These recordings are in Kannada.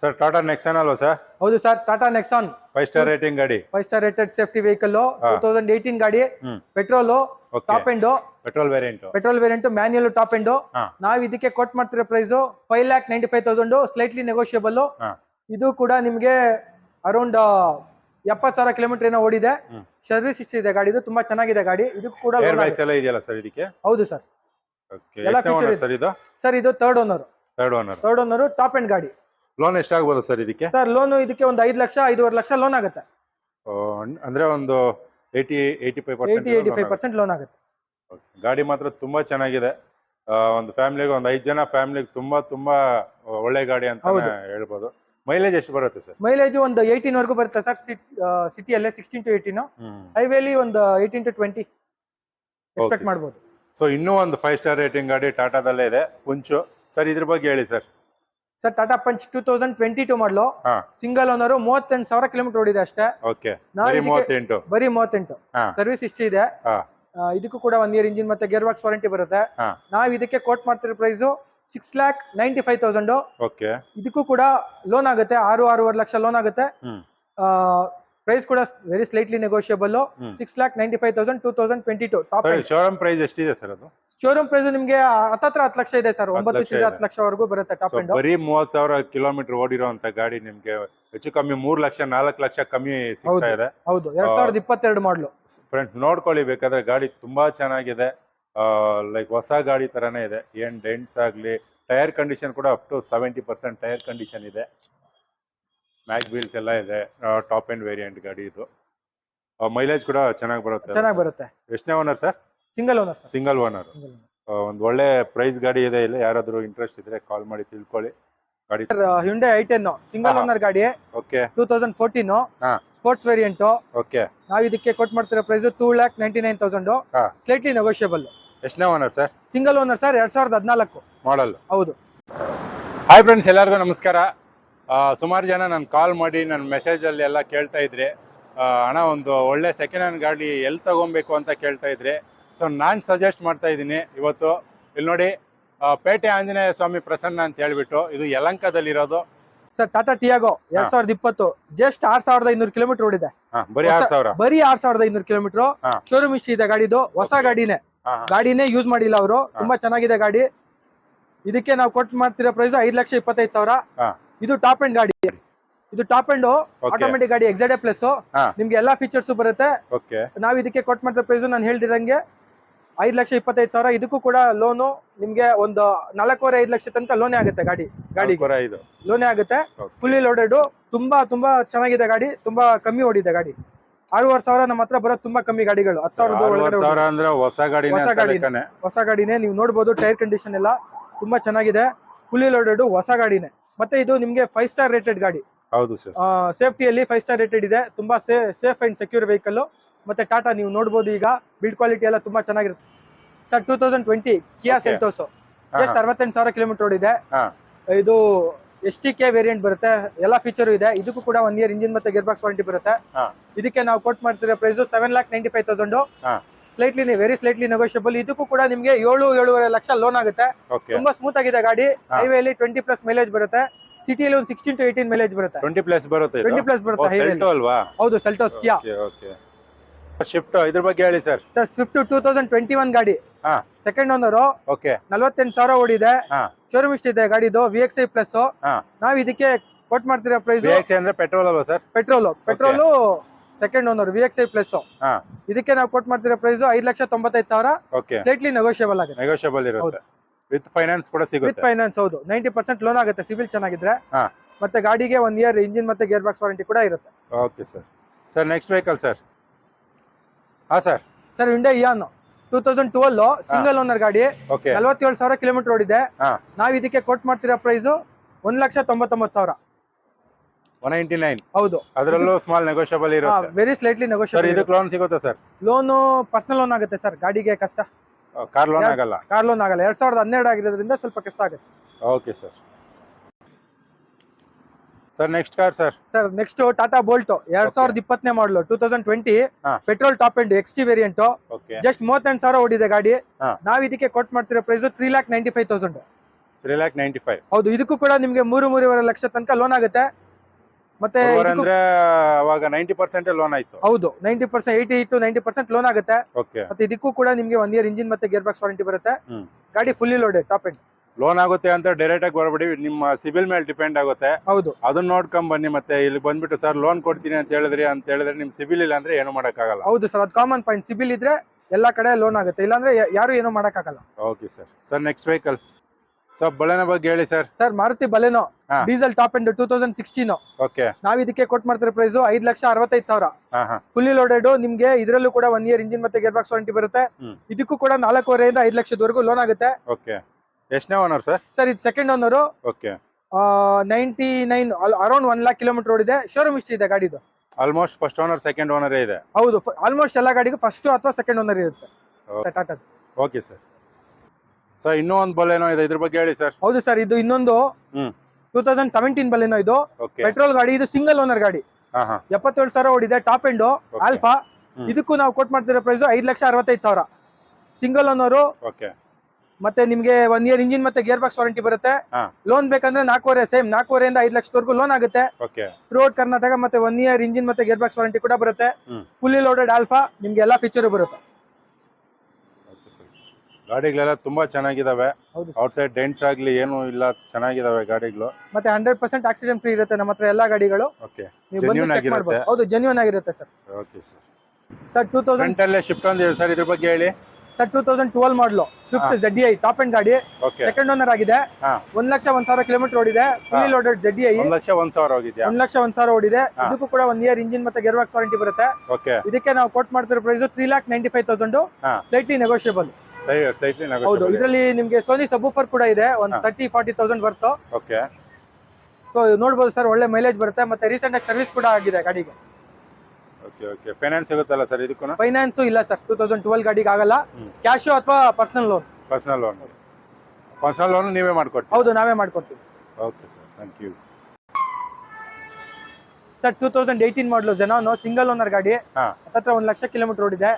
ಸರ್ ಟಾಟಾ ನೆಕ್ಸಾನ್ ಅಲ್ವಾ ಸರ್ ಹೌದು sir Tata Nexon five star rating ಗಾಡಿ. Five star rated safety vehicle two thousand eighteen ಗಾಡಿ. Petrol top end petrol variant petrol variant manual top end ನಾವ್ ಇದಕ್ಕೆ ಕೊಟ್ ಮಾಡ್ತಿರೋ price five lakh ninety five thousand slightly negotiable ಇದು ಕೂಡ ನಿಮ್ಗೆ ಅರೌಂಡ್ ಎಪ್ಪತ್ ಸಾವಿರ ಕಿಲೋಮೀಟರ್ ಏನೋ ಓಡಿದೆ. ಸರ್ವಿಸ್ ಇಷ್ಟ ಇದೆ ಗಾಡಿ ಇದು ತುಂಬಾ ಚೆನ್ನಾಗಿದೆ ಗಾಡಿ. ಇದು ಕೂಡ ಇದೆಯಲ್ಲ ಸರ್ ಇದಕ್ಕೆ? ಹೌದು ಸರ್. ಸರ್ ಇದು. ಸರ್ ಇದು? Third owner third owner third owner top end ಗಾಡಿ. ಲೋನ್ ಎಷ್ಟಾಗ್ಬೋದು ಸರ್ ಇದಕ್ಕೆ? ಸರ್ ಲೋನ್ ಇದಕ್ಕೆ ಒಂದು ಐದು ಲಕ್ಷ ಐದೂವರೆ ಲಕ್ಷ ಲೋನ್ ಆಗುತ್ತೆ. ಅಂದ್ರೆ ಒಂದು eighty eighty five eighty eighty five percent percent loan ಆಗುತ್ತೆ. ಗಾಡಿ ಮಾತ್ರ ತುಂಬಾ ಚೆನ್ನಾಗಿದೆ. ಆ, ಒಂದು ಫ್ಯಾಮಿಲಿಗೆ ಒಂದು ಐದು ಜನ ಫ್ಯಾಮಿಲಿಗೆ ತುಂಬಾ ತುಂಬಾ ಒಳ್ಳೆ ಗಾಡಿ ಅಂತ ಹೌದು. ಹೇಳ್ಬೋದು. ಮೈಲೇಜ್ ಎಷ್ಟು ಬರುತ್ತೆ ಸರ್? ಮೈಲೇಜ್ ಒಂದು ಏಯ್ಟೀನ್ ವರೆಗೂ ಬರುತ್ತೆ ಸರ್ ಸಿಟಿಯಲ್ಲೇ ಸಿಕ್ಸ್ಟೀನ್ ಟು ಏಯ್ಟೀನು ಹೈವೇಲಿ ಒಂದು eighteen to twenty expect sir. ಮಾಡ್ಬೋದು. ಸೊ ಇನ್ನೂ ಒಂದು ಫೈವ್ ಸ್ಟಾರ್ ರೇಟಿಂಗ್ ಗಾಡಿ ಟಾಟಾದಲ್ಲೇ ಇದೆ. ಪುಂಚು ಸರ್ ಇದ್ರ ಬಗ್ಗೆ ಹೇಳಿ sir. Sir Tata Punch two thousand twenty two model single owner ಮೂವತ್ತೆಂಟು ಸಾವಿರ ಕಿಲೋಮೀಟರ್ ಓಡಿದೆ ಅಷ್ಟೇ. ಬರೀ ಮೂವತ್ತೆಂಟು. ಸರ್ವಿಸ್ ಇಷ್ಟ ಇದೆ. ಇದಕ್ಕೂ ಕೂಡ ಒನ್ ಇಯರ್ ಇಂಜಿನ್ ಮತ್ತೆ ಗೇರ್ ಬಾಕ್ಸ್ ವಾರಂಟಿ ಬರುತ್ತೆ ನಾವು ಇದಕ್ಕೆ ಕೋಟ್ ಮಾಡ್ತಿರೋ price six lakh ninety five thousand okay ಇದಕ್ಕೂ ಕೂಡ ಲೋನ್ ಆಗುತ್ತೆ ಆರು ಆರೂವರೆ ಲಕ್ಷ ಲೋನ್ ಆಗುತ್ತೆ. ಪ್ರೈಸ್ ಕೂಡ very slightly negotiable. Six lakh ninety five thousand two thousand twenty two top showroom price ಎಷ್ಟಿದೆ ಸರ್ ಅದು? ಶೋರೂಮ್ ಪ್ರೈಸ್ ನಿಮಗೆ ಹತ್ತತ್ರ ಹತ್ತು ಲಕ್ಷ ಇದೆ ಸರ್ ಒಂಬತ್ತು ಹತ್ತು ಲಕ್ಷವರೆಗೂ ಬರುತ್ತೆ ಟಾಪ್ ಎಂಡ್ ಬರೀ ಮೂವತ್ ಸಾವಿರ ಕಿಲೋಮೀಟರ್ ಓಡಿರೋಂತ ಗಾಡಿ ನಿಮಗೆ ಹೆಚ್ಚು ಕಮ್ಮಿ ಮೂರ್ ಲಕ್ಷ ನಾಲ್ಕು ಲಕ್ಷ ಕಮ್ಮಿ ಸಿಗ್ತಾ ಇದೆ. ಹೌದು. ಎರಡ್ ಸಾವಿರದ ಇಪ್ಪತ್ತೆರಡು ಮಾಡಲು ಫ್ರೆಂಡ್ಸ್ ನೋಡ್ಕೊಳ್ಳಿ ಬೇಕಾದ್ರೆ ಗಾಡಿ ತುಂಬಾ ಚೆನ್ನಾಗಿದೆ. ಲೈಕ್ ಹೊಸ ಗಾಡಿ ತರಾನೇ ಇದೆ. ಏನ್ ಡೆಂಟ್ಸ್ ಆಗ್ಲಿ ಟೈರ್ ಕಂಡೀಷನ್ ಕೂಡ up to seventy percent tyre condition ಇದೆ. ಮ್ಯಾಕ್ ವೀಲ್ಸ್ ಎಲ್ಲ ಇದೆ. ಟಾಪ್ ಎಂಡ್ ವೇರಿಯಂಟ್ ಗಾಡಿ ಇದು. ಮೈಲೇಜ್ ಕೂಡ ಚೆನ್ನಾಗಿ ಬರುತ್ತೆ ಚೆನ್ನಾಗಿ ಬರುತ್ತೆ. ಎಷ್ಟನೇ owner sir? Single owner sir. Single owner ಒಂದು ಒಳ್ಳೆ ಪ್ರೈಸ್ ಗಾಡಿ ಇದೆ ಇಲ್ಲ. ಯಾರಾದರೂ ಇಂಟ್ರೆಸ್ಟ್ ಇದ್ರೆ ಕಾಲ್ ಮಾಡಿ ತಿಳ್ಕೊಳ್ಳಿ. ಗಾಡಿ Hyundai i ten single owner ಗಾಡಿ ಓಕೆ ಟೂ ತೌಸಂಡ್ ಫೋರ್ಟೀನ್ ಹಾ. ಸ್ಪೋರ್ಟ್ಸ್ ವೇರಿಯಂಟ್ ಓಕೆ ನಾವು ಇದಕ್ಕೆ ಕೊಟ್ಟು ಮಾಡ್ತಿರೋ price two lakh ninety nine thousand ಹಾ. ಸ್ಲೈಟ್ಲಿ ನೆಗೋಷಿಯಬಲ್ ಎಷ್ಟನೇ owner sir? Single owner sir ಎರಡ್ ಸಾವಿರದ ಹದಿನಾಲ್ಕು. ಮಾಡಲ್ ಹೌದು. ಹಾಯ್ ಫ್ರೆಂಡ್ಸ್ ಎಲ್ಲರಿಗೂ ನಮಸ್ಕಾರ. ಸುಮಾರು ಜನ ನಾನು ಕಾಲ್ ಮಾಡಿ ನನ್ನ ಮೆಸೇಜಲ್ಲಿ ಎಲ್ಲ ಕೇಳ್ತಾ ಇದ್ರೆ ಹಣ ಒಂದು ಒಳ್ಳೆ ಸೆಕೆಂಡ್ ಹ್ಯಾಂಡ್ ಗಾಡಿ ಎಲ್ಲಿ ತಗೊಬೇಕು ಅಂತ ಕೇಳ್ತಾ ಇದ್ರೆ ಸೊ ನಾನು ಸಜೆಸ್ಟ್ ಮಾಡ್ತಾ ಇದ್ದೀನಿ ಇವತ್ತು ಇಲ್ಲಿ ನೋಡಿ ಪೇಟೆ ಆಂಜನೇಯ ಸ್ವಾಮಿ ಪ್ರಸನ್ನ ಅಂತ ಹೇಳ್ಬಿಟ್ಟು ಇದು ಯಲಂಕದಲ್ಲಿರೋದು. ಸರ್ ಟಾಟಾ ಟಿಯಾಗೋ ಎರಡ್. ಸಾವಿರದ ಇಪ್ಪತ್ತು ಜಸ್ಟ್ ಆರ್ ಸಾವಿರದ ಐನೂರು ಕಿಲೋಮೀಟರ್ ಓಡಿದೆ. ಬರೀ ಆರು ಸಾವಿರ. ಬರೀ ಆರ್ ಸಾವಿರದ ಐನೂರು ಕಿಲೋಮೀಟರ್. ಶೋರೂಮ್ ಇಷ್ಟ ಇದೆ ಗಾಡಿದು ಹೊಸ ಗಾಡಿನೇ. ಗಾಡಿನೇ ಯೂಸ್ ಮಾಡಿಲ್ಲ ಅವರು. ತುಂಬಾ ಚೆನ್ನಾಗಿದೆ ಗಾಡಿ. ಇದಕ್ಕೆ ನಾವು ಕೊಟ್ಟು ಮಾಡ್ತಿರೋ ಪ್ರೈಸ್ ಐದು ಲಕ್ಷ ಇಪ್ಪತ್ತೈದು ಸಾವಿರ. ಇದು ಟಾಪ್ ಎಂಡ್ ಗಾಡಿ. ಇದು ಟಾಪ್ ಎಂಡ್ ಆಟೋಮೆಟಿಕ್ ಗಾಡಿ ಎಕ್ಸೈಡ್ ಪ್ಲಸ್. ನಿಮ್ಗೆ ಎಲ್ಲಾ ಫೀಚರ್ಸ್ ಬರುತ್ತೆ. ನಾವ್ ಇದಕ್ಕೆ ಕೊಟ್ಟ ಮಾಡಿದ ಪ್ರೈಸ್ ನಾನು ಹೇಳ್ದಿರಂಗೆ ಐದ್ ಲಕ್ಷ ಇಪ್ಪತ್ತೈದು ಸಾವಿರ. ಇದಕ್ಕೂ ಕೂಡ ಲೋನು ನಿಮ್ಗೆ ಒಂದು ನಾಲ್ಕೂವರೆ ಐದು ಲಕ್ಷ ತನಕ ಲೋನೇ ಆಗುತ್ತೆ ಗಾಡಿ ಗಾಡಿ ಲೋನೇ ಆಗುತ್ತೆ. ಫುಲ್ಲಿ ಲೋಡೆಡ್ ತುಂಬಾ ತುಂಬಾ ಚೆನ್ನಾಗಿದೆ ಗಾಡಿ. ತುಂಬಾ ಕಮ್ಮಿ ಓಡಿದೆ ಗಾಡಿ. ಆರೂವರೆ ಸಾವಿರ ನಮ್ಮ ಹತ್ರ ಬರೋದು ತುಂಬಾ ಕಮ್ಮಿ ಗಾಡಿಗಳು. ಹತ್ತು ಸಾವಿರದ ಸಾವಿರ ಹೊಸ ಗಾಡಿನೇ ಹೊಸ ಗಾಡಿನೇ. ಹೊಸ ಗಾಡಿನೇ ನೀವು ನೋಡ್ಬೋದು ಟೈರ್ ಕಂಡೀಷನ್ ಎಲ್ಲ ತುಂಬಾ ಚೆನ್ನಾಗಿದೆ. ಫುಲ್ಲಿ ಲೋಡೆಡ್ ಹೊಸ ಗಾಡಿನೇ. ಮತ್ತೆ ಇದು ನಿಮ್ಗೆ ಫೈವ್ ಸ್ಟಾರ್ ರೇಟೆಡ್ ಗಾಡಿ. ಹೌದು ಸರ್ ಸೇಫ್ಟಿಯಲ್ಲಿ ಫೈವ್ ಸ್ಟಾರ್ ರೇಟೆಡ್ ಇದೆ. ತುಂಬಾ ಸೇಫ್ ಅಂಡ್ ಸೆಕ್ಯೂರ್ ವೆಹಿಕಲ್ ಮತ್ತೆ ಟಾಟಾ ನೀವು ನೋಡಬಹುದು ಈಗ. ಬಿಲ್ಡ್ ಕ್ವಾಲಿಟಿ ಎಲ್ಲ ತುಂಬಾ ಚೆನ್ನಾಗಿರುತ್ತೆ. Sir two thousand twenty Kia. Seltos just ಅರವತ್ತೆಂಟು ಸಾವಿರ ಕಿಲೋಮೀಟರ್ ರೋಡ್ ಇದೆ ಇದು ಎಸ್ ಟಿ ಕೆ ವೇರಿಯಂಟ್ ಬರುತ್ತೆ. ಎಲ್ಲ ಫೀಚರ್ ಇದೆ. ಇದಕ್ಕೂ ಕೂಡ ಒನ್ ಇಯರ್ ಇಂಜಿನ್ ಮತ್ತೆ ಗೇರ್ ಬಾಕ್ಸ್ ವಾರಂಟಿ ಬರುತ್ತೆ. ಇದಕ್ಕೆ ನಾವು ಕೊಟ್ಟು ಮಾಡ್ತಿರೋ price seven lakh ninety five thousand. Slightly very slightly negotiable ಇದಕ್ಕೂ ಕೂಡ ನಿಮಗೆ ಏಳು ಏಳುವರೆ ಲಕ್ಷ ಲೋನ್ ಆಗುತ್ತೆ. ತುಂಬಾ ಸ್ಮೂತ್ ಆಗಿದೆ ಗಾಡಿ. ಹೈವೇಲಿ ಟ್ವೆಂಟಿ ಪ್ಲಸ್ ಮೈಲೇಜ್ ಬರುತ್ತೆ. ಸಿಟಿಯಲ್ಲಿ ಒಂದು ಸಿಕ್ಸ್ಟೀನ್ ಟು ಏಯ್ಟೀನ್ ಮೈಲೇಜ್ ಬರುತ್ತೆ. ಟ್ವೆಂಟಿ ಪ್ಲಸ್ ಬರುತ್ತೆ ಟ್ವೆಂಟಿ ಪ್ಲಸ್ ಬರುತ್ತೆ ಸೆಲ್ಟೋ ಅಲ್ವಾ? ಹೌದು ಸೆಲ್ಟೋಸ್ ಕಿಯಾ ಶಿಫ್ಟ್ ಇದ್ರ ಬಗ್ಗೆ ಹೇಳಿ sir sir Swift two thousand twenty one ಗಾಡಿ ಸೆಕೆಂಡ್ ಓನರ್ ಓಕೆ ನಲ್ವತ್ತೆಂಟು ಸಾವಿರ ಓಡಿದೆ. ಹಾ. ಶೋರೂಮ್ ಇಷ್ಟ ಇದೆ ಗಾಡಿದು ವಿ ಎಕ್ಸ್ ಐ ಪ್ಲಸ್ ಹಾ. ನಾವು ಇದಕ್ಕೆ ಕೊಟ್ ಮಾಡ್ತೀರಾ ಪ್ರೈಸ್ ಅಂದ್ರೆ ಪೆಟ್ರೋಲ್ ಅಲ್ವಾ sir petrol petrol second owner V X I plus ಇದಕ್ಕೆ ನಾವು ಕೊಟ್ ಮಾಡ್ತಿರೋ ಪ್ರೈಸ್ ಐದು ಲಕ್ಷ ತೊಂಬತ್ತೈದು ಸಾವಿರ ಓಕೆ ಸ್ಲೈಟ್ಲಿ ನೆಗೋಷಿಯಬಲ್ ಆಗುತ್ತೆ ನೆಗೋಷಿಯಬಲ್ ಇರುತ್ತೆ. ವಿತ್ ಫೈನಾನ್ಸ್ ಕೂಡ ಸಿಗುತ್ತೆ. ವಿತ್ ಫೈನಾನ್ಸ್ ಹೌದು. ನೈಂಟಿ ಪರ್ಸೆಂಟ್ ಲೋನ್ ಆಗುತ್ತೆ ಸಿವಿಲ್ ಚೆನ್ನಾಗಿದ್ರೆ. ಮತ್ತೆ ಗಾಡಿಗೆ ಒನ್ ಇಯರ್ ಇಂಜಿನ್ ಮತ್ತೆ ಗೇರ್ ಬಾಕ್ಸ್ ವಾರಂಟಿ ಕೂಡ ಇರುತ್ತೆ. Okay sir sir next vehicle sir ಹಾ sir sir Hyundai Eon two thousand twelve single owner ಗಾಡಿ. ನಲವತ್ತೇಳು ಸಾವಿರ ಕಿಲೋಮೀಟರ್ ಓಡಿದೆ. ನಾವು ಇದಕ್ಕೆ ಕೊಟ್ ಮಾಡ್ತಿರೋ ಪ್ರೈಸ್ ಒಂದ್ ಲಕ್ಷ ತೊಂಬತ್ತೊಂಬತ್ತು ಸಾವಿರ. ಒನ್ ನೈಂಟಿ ನೈನ್ ಹೌದು. ಅದರಲ್ಲೂ ಸ್ಮಾಲ್ ನೆಗೋಷಿಯಬಲ್ ಇರುತ್ತೆ. ವೆರಿ ಸ್ಲೈಟ್ಲಿ ಸರ್ ನೆಗೋಷಿಯಬಲ್ ಇದಕ್ಕೆ ಲೋನ್ ಸಿಗುತ್ತಾ ಸರ್ ಲೋನು ಪರ್ಸನಲ್ ಲೋನ್ ಆಗುತ್ತೆ ಸರ್ ಗಾಡಿಗೆ ಕಷ್ಟ. Car loan Yes. ಆಗಲ್ಲ? ಕಾರ್ ಲೋನ್ ಆಗಲ್ಲ. ಎರಡ್ ಸಾವಿರದ ಹನ್ನೆರಡು ಆಗಿರೋದ್ರಿಂದ ಸ್ವಲ್ಪ ಕಷ್ಟ ಆಗುತ್ತೆ. Okay sir sir next car sir sir next Tata Bolt ಎರಡ್ Okay. ಸಾವಿರದ ಇಪ್ಪತ್ತನೇ ಮಾಡಲು ಟೂ ತೌಸಂಡ್ ಟ್ವೆಂಟಿ ಹಾ. Petrol top end X T variant okay just ಮೂವತ್ತೆಂಟು ಸಾವಿರ ಓಡಿದೆ ಗಾಡಿ. ಹಾ. ನಾವ್ ಇದಕ್ಕೆ ಕೊಟ್ ಮಾಡ್ತಿರೋ price three lakh ninety five thousand three lakh ninety five ಹೌದು ಇದಕ್ಕೂ ಕೂಡ ನಿಮ್ಗೆ ಮೂರು ಮೂರುವರೆ ಲಕ್ಷ ತನಕ ಲೋನ್ ಆಗುತ್ತೆ. ಮತ್ತೆ ಅಂದ್ರೆ ಅವಾಗ ನೈಂಟಿ ಪರ್ಸೆಂಟ್ ಲೋನ್ ಆಯ್ತು. ಹೌದು ninety percent eighty to ninety percent loan ಆಗುತ್ತೆ. ಮತ್ತೆ ಇದಕ್ಕೂ ಕೂಡ ನಿಮ್ಗೆ ಒನ್ ಇಯರ್ ಇಂಜಿನ್ ಮತ್ತೆ ಗೇರ್ ಬಾಕ್ಸ್ ವಾರಂಟಿ ಬರುತ್ತೆ ಗಾಡಿ fully loaded top end loan ಆಗುತ್ತೆ ಅಂತ ಡೈರೆಕ್ಟ್ ಆಗಿ ಬರ್ಬಿಡಿ ನಿಮ್ಮ ಸಿಬಿಲ್ ಮೇಲೆ ಡಿಪೆಂಡ್ ಆಗುತ್ತೆ. ಹೌದು. ಅದನ್ನ ನೋಡ್ಕೊಂಡ್ ಬನ್ನಿ ಮತ್ತೆ ಇಲ್ಲಿ ಬಂದ್ಬಿಟ್ಟು ಸರ್ ಲೋನ್ ಕೊಡ್ತೀನಿ ಅಂತ ಹೇಳಿದ್ರಿ ಅಂತ ಹೇಳಿದ್ರೆ ನಿಮ್ ಸಿಬಿಲ್ ಇಲ್ಲ ಅಂದ್ರೆ ಏನು ಮಾಡಕ್ಕಾಗಲ್ಲ. ಹೌದು ಸರ್ ಅದು ಕಾಮನ್ ಪಾಯಿಂಟ್ ಸಿಬಿಲ್ ಇದ್ರೆ ಎಲ್ಲಾ ಕಡೆ ಲೋನ್ ಆಗುತ್ತೆ ಇಲ್ಲಾಂದ್ರೆ ಯಾರು ಏನು ಮಾಡಕ್ಕಾಗಲ್ಲ. Okay sir sir next vehicle sir ಬಳೆನ ಬಗ್ಗೆ ಹೇಳಿ sir sir Maruti Baleno. Diesel top end two thousand sixteen. Okay. ನಾವ್ ಇದಕ್ಕೆ ಕೊಟ್ ಮಾಡ್ತಾರೆ ಪ್ರೈಸ್ ಐದ್ ಲಕ್ಷ ಅರವತ್ತೈದು ಸಾವಿರ. ಫುಲ್ಲಿ ಲೋಡೆಡ್ ನಿಮ್ಗೆ ಇದರಲ್ಲೂ ಕೂಡ ಒನ್ ಇಯರ್ ಇಂಜಿನ್ ಮತ್ತೆ ಗೇರ್ ಬಾಕ್ಸ್ ವಾರಂಟಿ ಬರುತ್ತೆ ಇದಕ್ಕೂ ಕೂಡ ನಾಲ್ಕೂವರೆಯಿಂದ ಐದು ಲಕ್ಷದವರೆಗೂ ಲೋನ್ ಆಗುತ್ತೆ. ಓಕೆ. ಎಷ್ಟನೇ ಓನರ್ ಸರ್ ಸರ್ ಇದು second owner okay. Ninety nine around one lakh kilometre ಓಡಿದೆ ಶೋರೂಮ್ ಇಷ್ಟ ಇದೆ ಗಾಡಿದು. Almost first owner second owner ಇದೆ. ಹೌದು ಆಲ್ಮೋಸ್ಟ್ ಎಲ್ಲ ಗಾಡಿಗೆ ಫಸ್ಟ್ ಅಥವಾ ಸೆಕೆಂಡ್ ಓನರ್ ಇರುತ್ತೆ. ಓಕೆ ಸರ್ ಸರ್ ಇನ್ನೂ ಒಂದು ಏನೋ ಇದೆ ಇದ್ರ ಬಗ್ಗೆ ಹೇಳಿ ಸರ್ ಹೌದು ಸರ್ ಇದು ಇನ್ನೊಂದು. ಟೂ ತೌಸಂಡ್ ಸೆವೆಂಟೀನ್ ಬಲ್ಲೇನೋ ಇದು ಪೆಟ್ರೋಲ್ ಗಾಡಿ ಇದು ಸಿಂಗಲ್ ಓನರ್ ಗಾಡಿ. ಎಪ್ಪತ್ತೇಳು ಸಾವಿರ ಓಡಿದೆ ಟಾಪ್ ಎಂಡ್. ಆಲ್ಫಾ ಇದಕ್ಕೂ ನಾವು ಕೊಟ್ ಮಾಡ್ತಿರೋ ಪ್ರೈಸ್ ಐದು ಲಕ್ಷ ಅರವತ್ತೈದು ಸಾವಿರ. ಸಿಂಗಲ್ ಓನರು ಮತ್ತೆ ನಿಮ್ಗೆ ಒನ್ ಇಯರ್ ಇಂಜಿನ್ ಮತ್ತೆ ಗೇರ್ ಬಾಕ್ಸ್ ವಾರಂಟಿ ಬರುತ್ತೆ. ಲೋನ್ ಬೇಕಂದ್ರೆ ನಾಲ್ಕೂವರೆ ಸೇಮ್ ನಾಲ್ಕೂವರೆಯಿಂದ ಐದು ಲಕ್ಷದವರೆಗೂ ಲೋನ್ ಆಗುತ್ತೆ. ಓಕೆ ಥ್ರೂ ಔಟ್ ಕರ್ನಾಟಕ ಮತ್ತೆ ಒನ್ ಇಯರ್ ಇಂಜಿನ್ ಮತ್ತೆ ಗೇರ್ ಬಾಕ್ಸ್ ವಾರಂಟಿ ಕೂಡ ಬರುತ್ತೆ. ಫುಲ್ಲಿ ಲೋಡೆಡ್ ಆಲ್ಫಾ ನಿಮ್ಗೆ ಎಲ್ಲಾ ಫೀಚರ್ ಬರುತ್ತೆ. ಗಾಡಿಗಳೆಲ್ಲ ತುಂಬಾ ಚೆನ್ನಾಗಿದಾವೆ. ಹೌದು ಔಟ್ ಸೈಡ್ ಡೆಂಟ್ಸ್ ಆಗ್ಲಿ ಏನು ಇಲ್ಲ ಚೆನ್ನಾಗಿದಾವೆ ಗಾಡಿಗಳು. ಮತ್ತೆ ಹಂಡ್ರೆಡ್ ಪರ್ಸೆಂಟ್ ಆಕ್ಸಿಡೆಂಟ್ ಫ್ರೀ ಇರುತ್ತೆ ನಮ್ಮ ಹತ್ರ ಎಲ್ಲಾ ಗಾಡಿಗಳು. ಓಕೆ ನೀವು ಬಂದು ಚೆಕ್ ಆಗಿರುತ್ತೆ. ಮಾಡ್ಬೋದು. ಹೌದು ಜೆನ್ಯೂನ್ ಆಗಿರುತ್ತೆ sir. Okay sir sir two thousand front ಅಲ್ಲೇ ಶಿಫ್ಟ್ ಒಂದಿದೆ ಸರ್ ಇದ್ರ ಬಗ್ಗೆ ಹೇಳಿ. Sir two thousand twelve model Swift. Z I top end ಗಾಡಿ. ಓಕೆ ಸೆಕೆಂಡ್ ಓನರ್ ಆಗಿದೆ. ಹಾ. ಒಂದ್ ಲಕ್ಷ ಒಂದ್ ಸಾವಿರ ಕಿಲೋಮೀಟರ್ ಓಡಿದೆ. ಫುಲ್. ಲೋಡೆಡ್ ಜೆಡ್ ಐ ಒಂದ್ ಲಕ್ಷ ಒಂದ್ ಸಾವಿರ ಹೋಗಿದ್ಯಾ? ಒಂದ್ ಲಕ್ಷ ಒಂದ್ ಸಾವಿರ ಓಡಿದೆ. ಹಾ. ಇದಕ್ಕೂ ಕೂಡ ಒಂದ್ ಇಯರ್ ಇಂಜಿನ್ ಮತ್ತೆ ಗೇರ್ ಬಾಕ್ಸ್ ವಾರಂಟಿ ಬರುತ್ತೆ. ಓಕೆ ಇದಕ್ಕೆ ನಾವು ಕೋಟ್ ಮಾಡ್ತಿರೋ price three lakh ninety five thousand ಹಾ. ಸ್ಲೈಟ್ಲಿ ನೆಗೋಷಿಯಬಲ್ ಹೌದು ಇದರಲ್ಲಿ ನಿಮ್ಗೆ ಸೋನಿ ಸಬೂಫರ್ ಕೂಡ ಇದೆ ಒಂದು. ತರ್ಟಿ ಫಾರ್ಟಿ ತೌಸಂಡ್ ಬರ್ತು ಓಕೆ ಸೊ ನೋಡ್ಬೋದು ಸರ್ ಒಳ್ಳೆ ಮೈಲೇಜ್ ಬರುತ್ತೆ ಮತ್ತೆ ರೀಸೆಂಟ್ ಆಗಿ ಸರ್ವಿಸ್ ಕೂಡ ಆಗಿದೆ ಗಾಡಿಗೆ. ಓಕೆ ಓಕೆ ಫೈನಾನ್ಸ್ ಸಿಗುತ್ತಲ್ಲ ಸರ್ ಇದಕ್ಕೂ ಫೈನಾನ್ಸ್ ಇಲ್ಲ ಸರ್ ಟೂ ತೌಸಂಡ್ ಟ್ವೆಲ್ ಗಾಡಿಗೆ ಆಗಲ್ಲ. ಕ್ಯಾಶು ಅಥವಾ personal loan personal loan personal loan ನೀವೇ ಮಾಡ್ಕೊಡ್ತೀವಿ ಹೌದು ನಾವೇ ಮಾಡ್ಕೊಡ್ತೀವಿ. Okay sir thank you sir two thousand eighteen model ಜನ ಸಿಂಗಲ್ ಓನರ್ ಗಾಡಿ. ಹತ್ರ ಒಂದ್ ಲಕ್ಷ ಕಿಲೋಮೀಟರ್ ಓಡಿದೆ.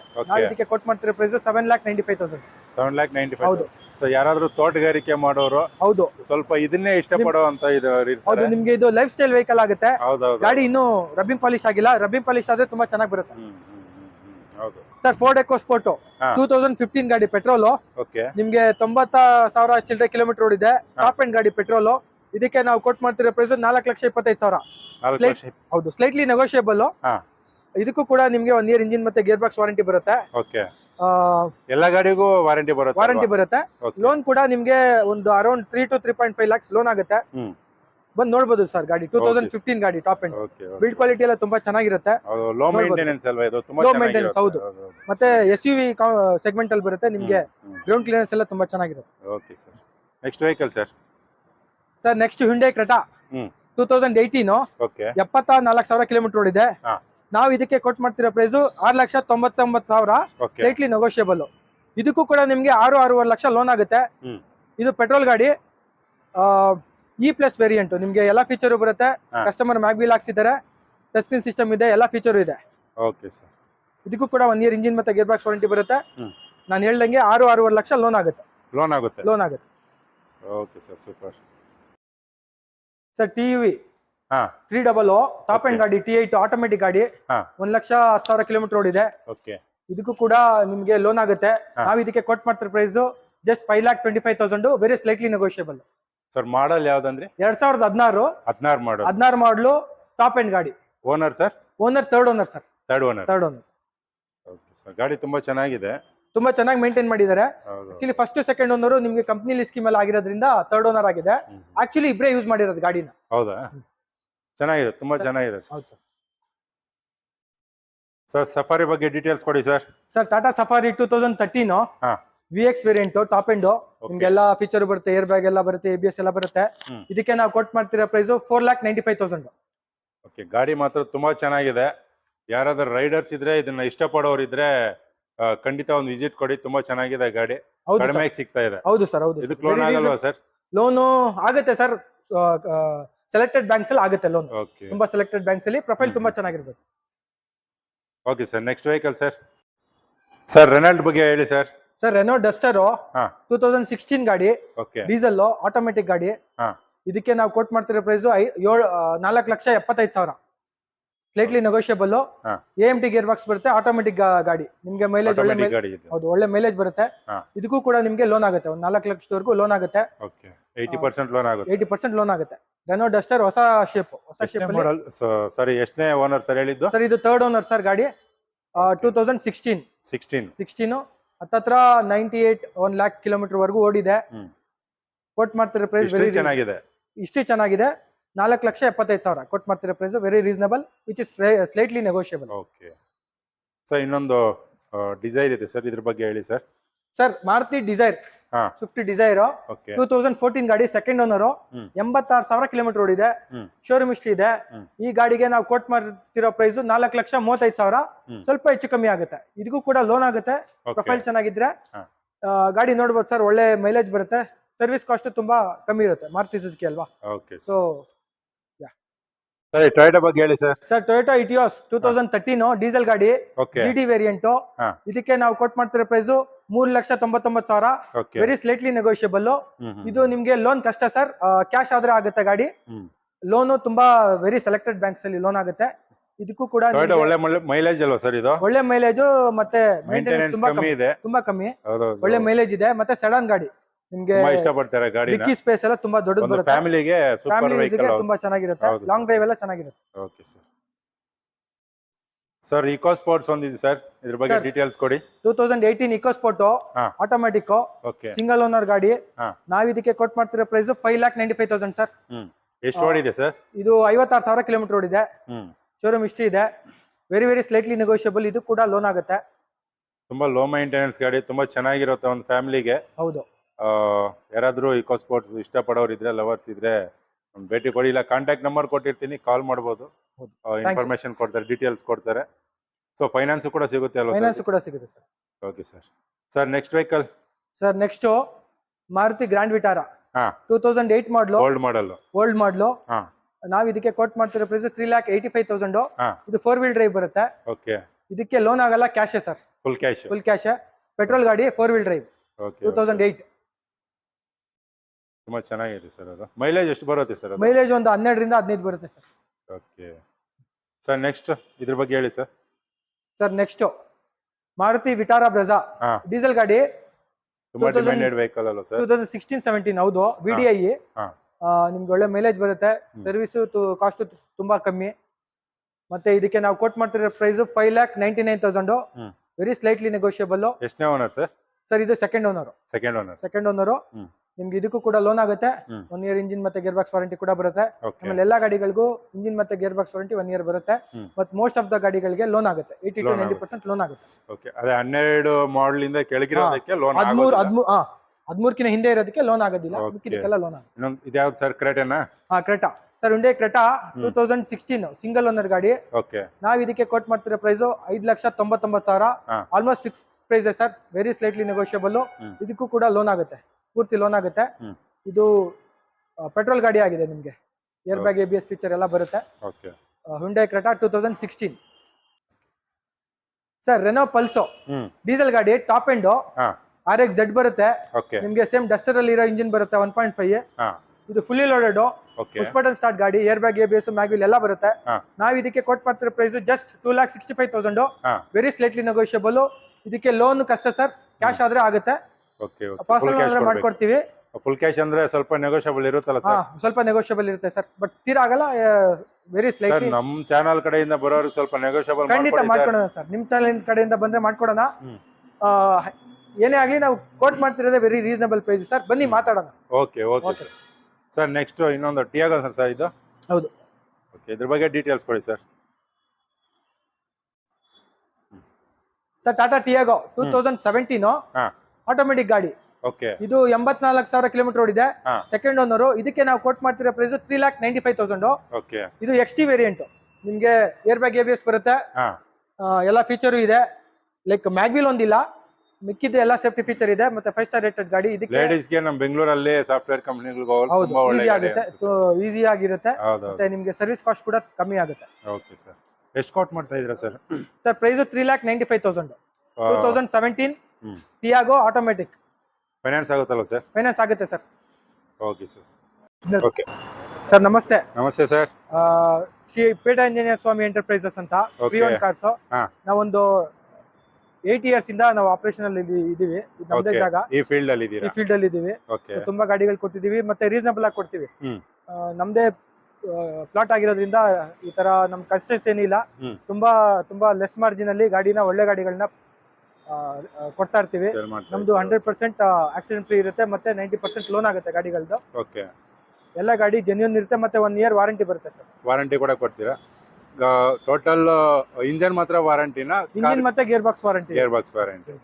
ಇದಕ್ಕೆ ಕೊಟ್ ಮಾಡ್ತಿರೋ price seven lakh ninety five thousand seven lakh ninety ಹೌದು. ಫೈವ್ ಸೊ ಯಾರಾದ್ರೂ ತೋಟಗಾರಿಕೆ ಮಾಡೋರು ಹೌದು. ಸ್ವಲ್ಪ ಇದನ್ನೇ ಇಷ್ಟಪಡುವಂತ ಇದು ಹೌದು ನಿಮ್ಗೆ ಇದು ಲೈಫ್ ಸ್ಟೈಲ್ ವೆಹಿಕಲ್ ಆಗುತ್ತೆ ಗಾಡಿ ಇನ್ನು ರಬ್ಬಿಂಗ್ ಪಾಲಿಶ್ ಆಗಿಲ್ಲ. ರಬ್ಬಿಂಗ್ ಪಾಲಿಶ್ ಆದ್ರೆ ತುಂಬಾ ಚೆನ್ನಾಗಿ ಬರುತ್ತೆ. ಹೌದು. Sir Ford EcoSport. Two thousand fifteen ಗಾಡಿ ಪೆಟ್ರೋಲ್ ಓಕೆ ನಿಮ್ಗೆ ತೊಂಬತ್ತ ಸಾವಿರ ಚಿಲ್ಲರೆ ಕಿಲೋಮೀಟರ್ ಓಡಿದೆ. ಟಾಪ್ ಅಂಡ್ ಗಾಡಿ ಪೆಟ್ರೋಲ್ ಇದಕ್ಕೆ ನಾವು ಕೊಟ್ ಮಾಡ್ತಿರೋ ಪ್ರೈಸ್ ನಾಲ್ಕು ಲಕ್ಷ ಇಪ್ಪತ್ತೈದು ಸಾವಿರ. ಹೌದು ಸ್ಲೈಟ್ಲಿ ನೆಗೋಷಿಯಬಲ್. ಇದಕ್ಕೂ ಕೂಡ ನಿಮ್ಗೆ ಒನ್ ಇಯರ್ ಇಂಜಿನ್ ಮತ್ತೆ ಗೇರ್ ಬಾಕ್ಸ್ ವಾರಂಟಿ ಬರುತ್ತೆ ಓಕೆ ಎಲ್ಲ ಗಾಡಿಗೂ ವಾರಂಟಿ ಬರುತ್ತೆ ವಾರಂಟಿ ಬರುತ್ತೆ. ಲೋನ್ ಕೂಡ ನಿಮ್ಗೆ ಒಂದು around three to three point five lakhs loan ಆಗುತ್ತೆ. ಬಂದ್ ನೋಡಬಹುದು ಸರ್ ಗಾಡಿ ಟೂ ತೌಸಂಡ್. ಫಿಫ್ಟೀನ್ ಗಾಡಿ ಟಾಪ್ ಎಂಡ್ ಬಿಲ್ಡ್ ಕ್ವಾಲಿಟಿ ಎಲ್ಲ ತುಂಬಾ ಚೆನ್ನಾಗಿರುತ್ತೆ. ಹೌದು ಲೋ. ಮೇಂಟೆನೆನ್ಸ್ ಅಲ್ವಾ ಇದು? ತುಂಬಾ Low ಚೆನ್ನಾಗಿರುತ್ತೆ. ಹೌದು. ಮತ್ತೆ ಎಸ್ ಯು ವಿ ಸೆಗ್ಮೆಂಟ್ ಅಲ್ಲಿ ಬರುತ್ತೆ ನಿಮ್ಗೆ ಗ್ರೌಂಡ್ ಕ್ಲಿಯರೆನ್ಸ್ ಎಲ್ಲ ತುಂಬಾ ಚೆನ್ನಾಗಿರುತ್ತೆ. Okay sir next vehicle sir sir next Hyundai Creta. Two thousand eighteen ಎಪ್ಪತ್ತ ನಾಲ್ಕು ಸಾವಿರ ಕಿಲೋಮೀಟರ್ ಓಡಿದೆ. ಇದೆ ನಾವು ಇದಕ್ಕೆ ಕೊಟ್ ಮಾಡ್ತಿರೋ ಪ್ರೈಸ್ ಆರು ಲಕ್ಷ ತೊಂಬತ್ತೊಂಬತ್ತು ಸಾವಿರ ಸ್ಲೈಟ್ಲಿ ನೆಗೋಷಿಯಬಲ್ ಇದಕ್ಕೂ ಕೂಡ ನಿಮ್ಗೆ ಆರು ಆರೂವರೆ ಲಕ್ಷ ಲೋನ್ ಆಗುತ್ತೆ. ಇದು ಪೆಟ್ರೋಲ್ ಗಾಡಿ. ಇ ಪ್ಲಸ್ ವೇರಿಯಂಟ್ ನಿಮ್ಗೆ ಎಲ್ಲ ಫೀಚರ್ ಬರುತ್ತೆ. ಕಸ್ಟಮರ್ ಮ್ಯಾಗ್ವಿಲ್ ಹಾಕ್ಸಿದ್ದಾರೆ. ಟಚ್ ಸ್ಕ್ರೀನ್ ಸಿಸ್ಟಮ್ ಇದೆ. ಎಲ್ಲ ಫೀಚರ್ ಇದೆ. ಓಕೆ ಸರ್ ಇದಕ್ಕೂ ಕೂಡ ಒನ್ ಇಯರ್ ಇಂಜಿನ್ ಮತ್ತೆ ಗೇರ್ ಬಾಕ್ಸ್ ವಾರಂಟಿ ಬರುತ್ತೆ. ನಾನು ಹೇಳ್ದಂಗೆ ಆರು ಆರೂವರೆ ಲಕ್ಷ ಲೋನ್ ಆಗುತ್ತೆ. ಲೋನ್ ಆಗುತ್ತೆ. ಲೋನ್ ಆಗುತ್ತೆ. Okay sir super sir T U V three double top end ಗಾಡಿ ಟಿ ಏಟ್ ಆಟೋಮೆಟಿಕ್ ಗಾಡಿ. ಒಂದ್ ಲಕ್ಷ ಹತ್ತು ಸಾವಿರ ಕಿಲೋಮೀಟರ್ ಓಡಿದೆ. ಓಕೆ ಇದಕ್ಕೂ ಕೂಡ ನಿಮ್ಗೆ ಲೋನ್ ಆಗುತ್ತೆ. ನಾವು ಇದಕ್ಕೆ ಕೊಟ್ ಮಾಡ್ತಿರೋ price just five lakh twenty five thousand very slightly negotiable sir model ಯಾವ್ದಂದ್ರೆ? ಎರಡ್ ಸಾವಿರದ ಹದಿನಾರು. ಹದಿನಾರು ಮಾಡಲ್ ಹದಿನಾರು ಮಾಡಲು ಟಾಪ್ ಎಂಡ್ ಗಾಡಿ. Owner sir owner third owner sir third owner third owner okay sir ಗಾಡಿ ತುಂಬಾ ಚೆನ್ನಾಗಿದೆ. ತುಂಬಾ ಚೆನ್ನಾಗಿ ಮೇಂಟೈನ್ ಮಾಡಿದ್ದಾರೆ. ಆಕ್ಚುಲಿ ಫಸ್ಟ್ ಸೆಕೆಂಡ್ ಓನರ್ ನಿಮ್ಗೆ ಕಂಪ್ನಿ ಸ್ಕೀಮ್ ಅಲ್ಲಿ ಆಗಿರೋದ್ರಿಂದ ಥರ್ಡ್ ಓನರ್ ಆಗಿದೆ. ಆಕ್ಚುಲಿ ಇಬ್ರೇ ಯೂಸ್ ಮಾಡಿರೋದು ಗಾಡಿನ. ಹೌದಾ? ಚೆನ್ನಾಗಿದೆ ತುಂಬಾ ಚೆನ್ನಾಗಿದೆ ಸರ್. ಹೌದು ಸರ್. ಸರ್ ಸಫಾರಿ ಬಗ್ಗೆ ಡೀಟೇಲ್ಸ್ ಕೊಡಿ sir. Sir Tata Safari two thousand thirteen. V X variant top end ನಿಮ್ಗೆಲ್ಲ ಫೀಚರ್ ಬರುತ್ತೆ ಏರ್ ಬ್ಯಾಗ್ ಎಲ್ಲ ಬರುತ್ತೆ ಎ ಬಿ ಎಸ್ ಎಲ್ಲ ಬರುತ್ತೆ. ಇದಕ್ಕೆ ನಾವು ಕೊಟ್ ಮಾಡ್ತಿರೋ price four lakh ninety five thousand okay ಗಾಡಿ ಮಾತ್ರ ತುಂಬಾ ಚೆನ್ನಾಗಿದೆ. ಯಾರಾದ್ರೂ ರೈಡರ್ಸ್ ಇದ್ರೆ ಇದನ್ನ ಇಷ್ಟಪಡೋರು ಇದ್ರೆ ಖಂಡಿತ ಒಂದು ವಿಸಿಟ್ ಕೊಡಿ. ತುಂಬಾ ಚೆನ್ನಾಗಿದೆ ಗಾಡಿ. ಹೌದು ಸಿಗ್ತಾ ಇದೆ. ಹೌದು ಸರ್ ಹೌದು ಇದು ಲೋನ್ ಆಗಲ್ವಾ ಸರ್? ಲೋನು ಆಗುತ್ತೆ ಸರ್. ಸೆಲೆಕ್ಟೆಡ್ ಬ್ಯಾಂಕ್ಸ್ ಅಲ್ಲಿ ಆಗುತ್ತೆ ಲೋನ್ ಓಕೆ ತುಂಬಾ ಸೆಲೆಕ್ಟೆಡ್ ಬ್ಯಾಂಕ್ಸ್ ಅಲ್ಲಿ ಪ್ರೊಫೈಲ್. ತುಂಬಾ ಚೆನ್ನಾಗಿರ್ಬೇಕು. Okay sir next vehicle sir sir Renault ಬಗ್ಗೆ ಹೇಳಿ ಸರ್ ಸರ್ ರೆನೋ ಡಸ್ಟರ್ ಹಾ. ಟೂ ತೌಸಂಡ್ ಸಿಕ್ಸ್ಟೀನ್ ಗಾಡಿ ಓಕೆ ಡೀಸೆಲ್ ಆಟೋಮೆಟಿಕ್ ಗಾಡಿ. ಹಾ. ಇದಕ್ಕೆ ನಾವು ಕೋಟ್ ಮಾಡ್ತಿರೋ ಪ್ರೈಸ್ ಏಳು ನಾಲ್ಕು ಲಕ್ಷ ಎಪ್ಪತ್ತೈದು ಸಾವಿರ. Slightly negotiable. A M T gear box ಬರುತ್ತೆ ಆಟೋಮೆಟಿಕ್ ಗಾಡಿ. ನಿಮ್ಗೆ ಮೈಲೇಜ್ ಒಳ್ಳೆ ಹೌದು ಒಳ್ಳೆ ಮೈಲೇಜ್ ಬರುತ್ತೆ. ಇದಕ್ಕೂ ಕೂಡ ನಿಮ್ಗೆ ಲೋನ್ ಆಗುತ್ತೆ. ಒಂದು ನಾಲ್ಕು ಲಕ್ಷದವರೆಗೂ ಲೋನ್ ಆಗುತ್ತೆ. ಏಯ್ಟಿ ಪರ್ಸೆಂಟ್ ಲೋನ್ ಆಗುತ್ತೆ. ಏಯ್ಟಿ ಪರ್ಸೆಂಟ್ ಲೋನ್ ಆಗುತ್ತೆ. ರೆನೋ ಡಸ್ಟರ್ ಹೊಸ ಶೇಪ್ ಹೊಸ ಶೇಪ್ ಮಾಡಲ್ ಸಾರಿ ಎಷ್ಟನೇ ಓನರ್ ಸರ್ ಹೇಳಿದ್ದು? ಸರ್ ಇದು ಥರ್ಡ್ ಓನರ್ ಸರ್ ಗಾಡಿ. Two thousand sixteen sixteen sixteen ಹತ್ತತ್ರ ninety eight one lakh kilometre ವರೆಗೂ ಓಡಿದೆ. ಕೋಟ್ ಮಾಡ್ತಿರೋ ಪ್ರೈಸ್ ಚೆನ್ನಾಗಿದೆ. ಇಷ್ಟು ಚೆನ್ನಾಗಿದೆ. ನಾಲ್ಕು ಲಕ್ಷ ಎಪ್ಪತ್ತೈದು ಸಾವಿರ ಕೊಟ್ಟು ಮಾಡ್ತಿರೋ price very reasonable which is slightly negotiable okay sir ಇನ್ನೊಂದು ಡಿಸೈರ್ ಇದೆ ಸರ್ ಇದ್ರ ಬಗ್ಗೆ ಹೇಳಿ sir sir Maruti Dzire. Swift Dzire two thousand fourteen ಗಾಡಿ ಸೆಕೆಂಡ್ ಓನರ್. ಎಂಬತ್ತಾರು ಸಾವಿರ ಕಿಲೋಮೀಟರ್ ಓಡಿದೆ ಇದೆ. ಶೋರೂಮ್ ಇಷ್ಟ ಇದೆ. ಈ ಗಾಡಿಗೆ ನಾವು ಕೋಟ್ ಮಾಡ್ತಿರೋ ಪ್ರೈಸ್ ನಾಲ್ಕು ಲಕ್ಷ ಮೂವತ್ತೈದು ಸಾವಿರ. ಸ್ವಲ್ಪ ಹೆಚ್ಚು ಕಮ್ಮಿ ಆಗುತ್ತೆ. ಇದಕ್ಕೂ ಕೂಡ ಲೋನ್ ಆಗುತ್ತೆ. ಪ್ರೊಫೈಲ್ ಚೆನ್ನಾಗಿದ್ರೆ ಗಾಡಿ ನೋಡ್ಬೋದು ಸರ್ ಒಳ್ಳೆ ಮೈಲೇಜ್ ಬರುತ್ತೆ. ಸರ್ವಿಸ್ ಕಾಸ್ಟ್ ತುಂಬಾ ಕಮ್ಮಿ ಇರುತ್ತೆ ಮಾರುತಿ ಸುಜುಕಿ ಅಲ್ವಾ? ಓಕೆ ಸೊ ಸರಿ ಟೊಯೋಟಾ ಬಗ್ಗೆ ಹೇಳಿ sir sir Toyota Etios two thousand thirteen diesel ಗಾಡಿ ಜಿ ಡಿ ವೇರಿಯಂಟ್. ಇದಕ್ಕೆ ನಾವು ಕೊಟ್ ಮಾಡ್ತಿರೋ ಪ್ರೈಸ್ ಮೂರ್ ಲಕ್ಷ ತೊಂಬತ್ತೊಂಬತ್ತು ಸಾವಿರ. ವೆರಿ ಸ್ಲೈಟ್ಲಿ ನೆಗೋಷಿಯಬಲ್ ಇದು ನಿಮ್ಗೆ ಲೋನ್ ಕಷ್ಟ ಸರ್ ಕ್ಯಾಶ್ ಆದ್ರೆ ಆಗುತ್ತೆ ಗಾಡಿ. ಲೋನ್ ತುಂಬಾ ವೆರಿ ಸೆಲೆಕ್ಟೆಡ್ ಬ್ಯಾಂಕ್ಸ್ ಅಲ್ಲಿ ಲೋನ್ ಆಗುತ್ತೆ. ಇದಕ್ಕೂ ಕೂಡ ಒಳ್ಳೆ ಮೈಲೇಜ್ ಅಲ್ವಾ ಸರ್ ಇದು? ಒಳ್ಳೆ ಮೈಲೇಜ್ ಮತ್ತೆ ಮೇಂಟೆನೆನ್ಸ್ ತುಂಬಾ ಕಮ್ಮಿ ಇದೆ. ತುಂಬಾ ಕಮ್ಮಿ. ಒಳ್ಳೆ ಮೈಲೇಜ್ ಇದೆ. ಮತ್ತೆ ಸಡನ್ ಗಾಡಿ. ನಿಮ್ಗೆ ಇಷ್ಟಪಡ್ತಾರೆ ಗಾಡಿ ಡಿಕ್ಕಿ ಸ್ಪೇಸ್ ಎಲ್ಲ ತುಂಬಾ ದೊಡ್ಡದು ಬರುತ್ತೆ. ಫ್ಯಾಮಿಲಿಗೆ ಸೂಪರ್ ವೆಹಿಕಲ್ ತುಂಬಾ ಚೆನ್ನಾಗಿರುತ್ತೆ. ಲಾಂಗ್ ಡ್ರೈವ್ ಎಲ್ಲ ಚೆನ್ನಾಗಿರುತ್ತೆ. Okay sir sir Eco Sports ಒಂದಿದೆ ಸರ್ ಇದ್ರ ಬಗ್ಗೆ ಡೀಟೇಲ್ಸ್ ಕೊಡಿ. Two thousand eighteen Eco Sport okay single owner ಗಾಡಿ. ನಾವ್ ಇದಕ್ಕೆ ಕೊಟ್ ಮಾಡ್ತಿರೋ price five lakh ninety five thousand sir ಎಷ್ಟು ಓಡಿದೆ ಸರ್ ಇದು ಐವತ್ತಾರು ಸಾವಿರ ಕಿಲೋಮೀಟರ್ ಓಡಿದೆ. ಹ್ಮ್. ಶೋರೂಮ್ ಇಷ್ಟು ಇದೆ. ವೆರಿ ವೆರಿ ಸ್ಲೈಟ್ಲಿ ನೆಗೋಷಿಯಬಲ್ ಇದು ಕೂಡ ಲೋನ್ ಆಗುತ್ತೆ. ತುಂಬಾ ಲೋ ಮೈಂಟೆನೆನ್ಸ್ ಗಾಡಿ ತುಂಬಾ ಚೆನ್ನಾಗಿರುತ್ತೆ ಒಂದು ಫ್ಯಾಮಿಲಿಗೆ ಹೌದು. ಯಾರಾದ್ರೂ ಇಕೋ ಸ್ಪೋರ್ಟ್ಸ್ ಇಷ್ಟಪಡೋರು ಇದ್ರೆ ಲವರ್ಸ್ ಇದ್ರೆ ಭೇಟಿ ಕೊಡಿ. ಇಲ್ಲ ಕಾಂಟ್ಯಾಕ್ಟ್ ನಂಬರ್ ಕೊಟ್ಟಿರ್ತೀನಿ ಕಾಲ್ ಮಾಡ್ಬೋದು. ಇನ್ಫಾರ್ಮೇಶನ್ ಕೊಡ್ತಾರೆ ಡೀಟೇಲ್ಸ್ ಕೊಡ್ತಾರೆ. ಸೊ ಫೈನಾನ್ಸ್ ಕೂಡ ಸಿಗುತ್ತೆ ಅಲ್ವಾ ಫೈನಾನ್ಸ್ ಕೂಡ ಸಿಗುತ್ತೆ sir. Okay sir sir next vehicle sir next Maruti Grand Vitara. Two thousand eight model old model old model ಹಾ. ನಾವ್ ಇದಕ್ಕೆ ಕೋಟ್ ಮಾಡ್ತಿರೋ price three lakh eighty five thousand. ಇದು ಫೋರ್ ವೀಲ್ ಡ್ರೈವ್ ಬರುತ್ತೆ. ಓಕೆ ಇದಕ್ಕೆ ಲೋನ್ ಆಗಲ್ಲ ಕ್ಯಾಶೇ sir. Full cash full cash petrol ಗಾಡಿ four wheel drive okay two thousand eight ತುಂಬಾ ಚೆನ್ನಾಗಿದೆ ಸರ್ ಅದು. ಮೈಲೇಜ್ ಎಷ್ಟು ಬರುತ್ತೆ ಸರ್ ಅದು? ಮೈಲೇಜ್ ಒಂದು ಹನ್ನೆರಡರಿಂದ ಹದಿನೈದು ಬರುತ್ತೆ ಸರ್. ಓಕೆ ಸರ್ ನೆಕ್ಸ್ಟ್ ಇದ್ರ ಬಗ್ಗೆ ಹೇಳಿ sir sir next Maruti Vitara Brezza ಹಾ. ಡೀಸೆಲ್ ಗಾಡಿ ತುಂಬಾ 2000 ಡಿಮ್ಯಾಂಡೆಡ್ ವೆಹಿಕಲ್ ಅಲ್ಲ two sir thousand sixteen seventeen ಹೌದು. ಬಿ ಡಿ ಐ ಹಾ. ನಿಮ್ಗೆ ಒಳ್ಳೆ ಮೈಲೇಜ್ ಬರುತ್ತೆ. ಸರ್ವಿಸ್ ಸರ್ವಿಸು ಕಾಸ್ಟ್ ತುಂಬಾ ಕಮ್ಮಿ. ಮತ್ತೆ ಇದಕ್ಕೆ ನಾವು ಕೋಟ್ ಮಾಡ್ತಿರೋ price five lakh ninety nine thousand hmm. Very slightly negotiable ಎಷ್ಟನೇ ಓನರ್ ಸರ್ ಸರ್ ಇದು second owner second owner second owner hmm. ನಿಮ್ಗೆ ಇದಕ್ಕೂ ಕೂಡ ಲೋನ್ ಆಗುತ್ತೆ. ಒನ್ ಇಯರ್ ಇಂಜಿನ್ ಮತ್ತೆ ಗೇರ್ ಬಾಕ್ಸ್ ವಾರಂಟಿ ಕೂಡ ಬರುತ್ತೆ. ಆಮೇಲೆ ಎಲ್ಲಾ ಗಾಡಿಗಳಿಗೂ ಇಂಜಿನ್ ಮತ್ತೆ gear box warranty one year ಬರುತ್ತೆ. ಬಟ್ ಮೋಸ್ಟ್ ಆಫ್ ದ ಗಾಡಿಗಳಿಗೆ ಲೋನ್ ಆಗುತ್ತೆ. Eighty to ninety percent loan ಆಗುತ್ತೆ. ಅದೇ ಹನ್ನೆರಡು ಮಾಡಲ್ ಇಂದ ಕೆಳಗಿರೋದಕ್ಕೆ ಲೋನ್ ಹದಿಮೂರು ಹದಿಮೂರು ಹಾ. ಹದ್ಮೂರ್ಕಿನ ಹಿಂದೆ ಇರೋದಕ್ಕೆ ಲೋನ್ ಆಗೋದಿಲ್ಲ. ಮಿಕ್ಕಿದಕ್ಕೆಲ್ಲ ಲೋನ್ ಆಗುತ್ತೆ. ಇದ್ಯಾವ್ದು ಸರ್ ಕ್ರೇಟೇನಾ ಹಾ ಕ್ರೆಟಾ ಸರ್ ಉಂಡೆ Creta two thousand sixteen single owner ಗಾಡಿ. ಓಕೆ ನಾವ್ ಇದಕ್ಕೆ ಕೋಟ್ ಮಾಡ್ತಿರೋ ಪ್ರೈಸ್ ಐದ್ ಲಕ್ಷ ತೊಂಬತ್ತೊಂಬತ್ತು ಸಾವಿರ. Almost fix price sir very slightly negotiable. ಇದಕ್ಕೂ ಕೂಡ ಲೋನ್ ಆಗುತ್ತೆ. ಪೂರ್ತಿ ಲೋನ್ ಆಗುತ್ತೆ. ಇದು ಪೆಟ್ರೋಲ್ ಗಾಡಿ ಆಗಿದೆ ನಿಮ್ಗೆ. Air bag A B S feature ಎಲ್ಲ ಬರುತ್ತೆ. Hyundai Creta two thousand sixteen sir Renault Pulse diesel ಗಾಡಿ top end. R X Z ಬರುತ್ತೆ. ನಿಮ್ಗೆ ಸೇಮ್ ಡಸ್ಟರ್ ಅಲ್ಲಿ ಇರೋ ಇಂಜಿನ್ ಬರುತ್ತೆ ಒನ್ ಪಾಯಿಂಟ್ ಫೈವ್. ಇದು fully loaded push button start ಗಾಡಿ air bag A B S mag wheel ಎಲ್ಲ ಬರುತ್ತೆ. ನಾವು ಇದಕ್ಕೆ ಕೊಟ್ ಮಾಡ್ತಿರೋ price just two lakh sixty five thousand. Very slightly negotiable ಇದಕ್ಕೆ ಲೋನ್ ಕಷ್ಟ ಸರ್ ಕ್ಯಾಶ್ ಆದ್ರೆ ಆಗುತ್ತೆ. ಕ್ಯಾಶ್ ಆದ್ರೆ ಮಾಡ್ಕೊಡ್ತೀವಿ. ಫುಲ್ ಕ್ಯಾಶ್ ಅಂದ್ರೆ ಸ್ವಲ್ಪ ನೆಗೋಷಿಯಬಲ್ ಇರುತ್ತಲ್ಲ ಸರ್ ಸ್ವಲ್ಪ ನೆಗೋಷಿಯಬಲ್ ಇರುತ್ತೆ ಸರ್ ಬಟ್ ತೀರಾಗಲ್ಲ ವೆರಿ ಸರ್ ನಮ್ಮ ನಮ್ ಚಾನಲ್ ಕಡೆಯಿಂದ ಬರೋರಿಗೆ ಸ್ವಲ್ಪ ನೆಗೋಷಿಯಬಲ್ ಖಂಡಿತ ಮಾಡ್ಕೊಡೋಣ ಸರ್ ನಿಮ್ ಚಾನೆಲ್ ಕಡೆಯಿಂದ ಬಂದ್ರೆ ಮಾಡ್ಕೊಡೋಣ. ಏನೇ ಆಗಲಿ ನಾವು ಕೋಟ್ ಮಾಡ್ತಿರೋದೇ ವೆರಿ ರೀಸನಬಲ್ ಪ್ರೈಸ್ ಸರ್ ಬನ್ನಿ. ಮಾತಾಡೋಣ. Okay okay sir sir next ಇನ್ನೊಂದು ಟಿಯಾಗೋ ಸರ್ ಸರ್ ಇದು? ಹೌದು. ಓಕೆ ಇದ್ರ ಬಗ್ಗೆ ಡೀಟೇಲ್ಸ್ ಕೊಡಿ sir sir Tata Tiago two thousand seventeen ಹಾ. ಆಟೋಮೆಟಿಕ್ ಗಾಡಿ. ಓಕೆ ಇದು ಎಂಬತ್ನಾಲ್ಕು ಸಾವಿರ ಕಿಲೋಮೀಟರ್ ಓಡಿದೆ. ಸೆಕೆಂಡ್ ಓನರ್ ಇದಕ್ಕೆ ನಾವು ಕೋಟ್ ಮಾಡ್ತಿರೋ price three lakh ninety five thousand okay ಇದು ಎಕ್ಸ್ ಟಿ ವೇರಿಯಂಟ್ ನಿಮ್ಗೆ air bag A B S ಬರುತ್ತೆ ಎಲ್ಲ ಫೀಚರ್ ಇದೆ. ಲೈಕ್ ಮ್ಯಾಗ್ವಿಲ್ ಒಂದಿಲ್ಲ. ಮಿಕ್ಕಿದ ಎಲ್ಲ ಸೇಫ್ಟಿ ಫೀಚರ್ ಇದೆ. ಮತ್ತೆ ಫೈವ್ ಸ್ಟಾರ್ ರೇಟೆಡ್ ಗಾಡಿ. ಇದಕ್ಕೆ ಲೇಡೀಸ್ಗೆ ನಮ್ಮ ಬೆಂಗಳೂರಲ್ಲಿ ಸಾಫ್ಟ್ವೇರ್ ಕಂಪ್ನಿಗಳಿಗೆ ಹೌದು ಈಸಿ ಆಗುತ್ತೆ. ಈಸಿ ಆಗಿರುತ್ತೆ. ಮತ್ತೆ ನಿಮ್ಗೆ ಸರ್ವಿಸ್ ಕಾಸ್ಟ್ ಕೂಡ ಕಮ್ಮಿ ಆಗುತ್ತೆ. ಓಕೆ ಸರ್ ಎಷ್ಟು ಕಾಟ್ ಮಾಡ್ತಾ ಇದ್ದೀರಾ sir sir price three lakh ninety five thousand two thousand seventeen. Tiago automatic finance ಆಗುತ್ತಲ್ಲ ಸರ್? ಫೈನಾನ್ಸ್ ಆಗುತ್ತೆ sir. Okay sir okay sir ನಮಸ್ತೆ. ನಮಸ್ತೆ ಸರ್ ಆ, ಶ್ರೀ ಪೇಟಾ ಇಂಜಿನಿಯರ್ ಸ್ವಾಮಿ ಎಂಟರ್ಪ್ರೈಸಸ್ ಅಂತ. V one cars. ನಾವೊಂದು ಏಟ್ ಇಯರ್ಸ್ ಇಂದ ನಾವು ಆಪರೇಷನ್ ಅಲ್ಲಿ ಇದೀವಿ- ಇದೀವಿ. ಇದು ನಮ್ದೇ ಜಾಗ. ಈ ಫೀಲ್ಡ್ ಅಲ್ಲಿ ಈ ಫೀಲ್ಡ್ ಅಲ್ಲಿ ಇದೀವಿ. ಓಕೆ ತುಂಬಾ ಗಾಡಿಗಳು ಕೊಟ್ಟಿದೀವಿ ಮತ್ತೆ ರೀಸನಬಲ್ ಆಗಿ ಕೊಡ್ತೀವಿ. ಹ್ಮ್. ಆ, ನಮ್ದೇ ಪ್ಲಾಟ್ ಆಗಿರೋದ್ರಿಂದ ಈ ತರ ನಮ್ ಕನ್ಸ್ಟೆನ್ಸ್ ಏನಿಲ್ಲ. ಹ್ಮ್. ತುಂಬಾ ತುಂಬಾ ಲೆಸ್ ಮಾರ್ಜಿನ್ ಅಲ್ಲಿ ಗಾಡಿನ ಒಳ್ಳೆ ಗಾಡಿಗಳನ್ನ ಕೊಡ್ತಾ ಇರ್ತೀವಿ. ನಮ್ದು ಹಂಡ್ರೆಡ್ ಪರ್ಸೆಂಟ್ ಆಕ್ಸಿಡೆಂಟ್ ಫ್ರೀ ಇರುತ್ತೆ ಮತ್ತೆ ನೈಂಟಿ ಪರ್ಸೆಂಟ್ ಲೋನ್ ಆಗುತ್ತೆ ಗಾಡಿಗಳದ್ದು ಓಕೆ ಎಲ್ಲ ಗಾಡಿ ಜೆನ್ಯೂನ್ ಇರುತ್ತೆ ಮತ್ತೆ ಒನ್ ಇಯರ್ ವಾರಂಟಿ ಬರುತ್ತೆ ಸರ್. ವಾರಂಟಿ ಕೂಡ ಕೊಡ್ತೀರಾ? ಟೋಟಲ್ ಇಂಜನ್ ಮಾತ್ರ ವಾರಂಟಿನ ಇಂಜಿನ್ ಮತ್ತೆ gear box warranty gear box warranty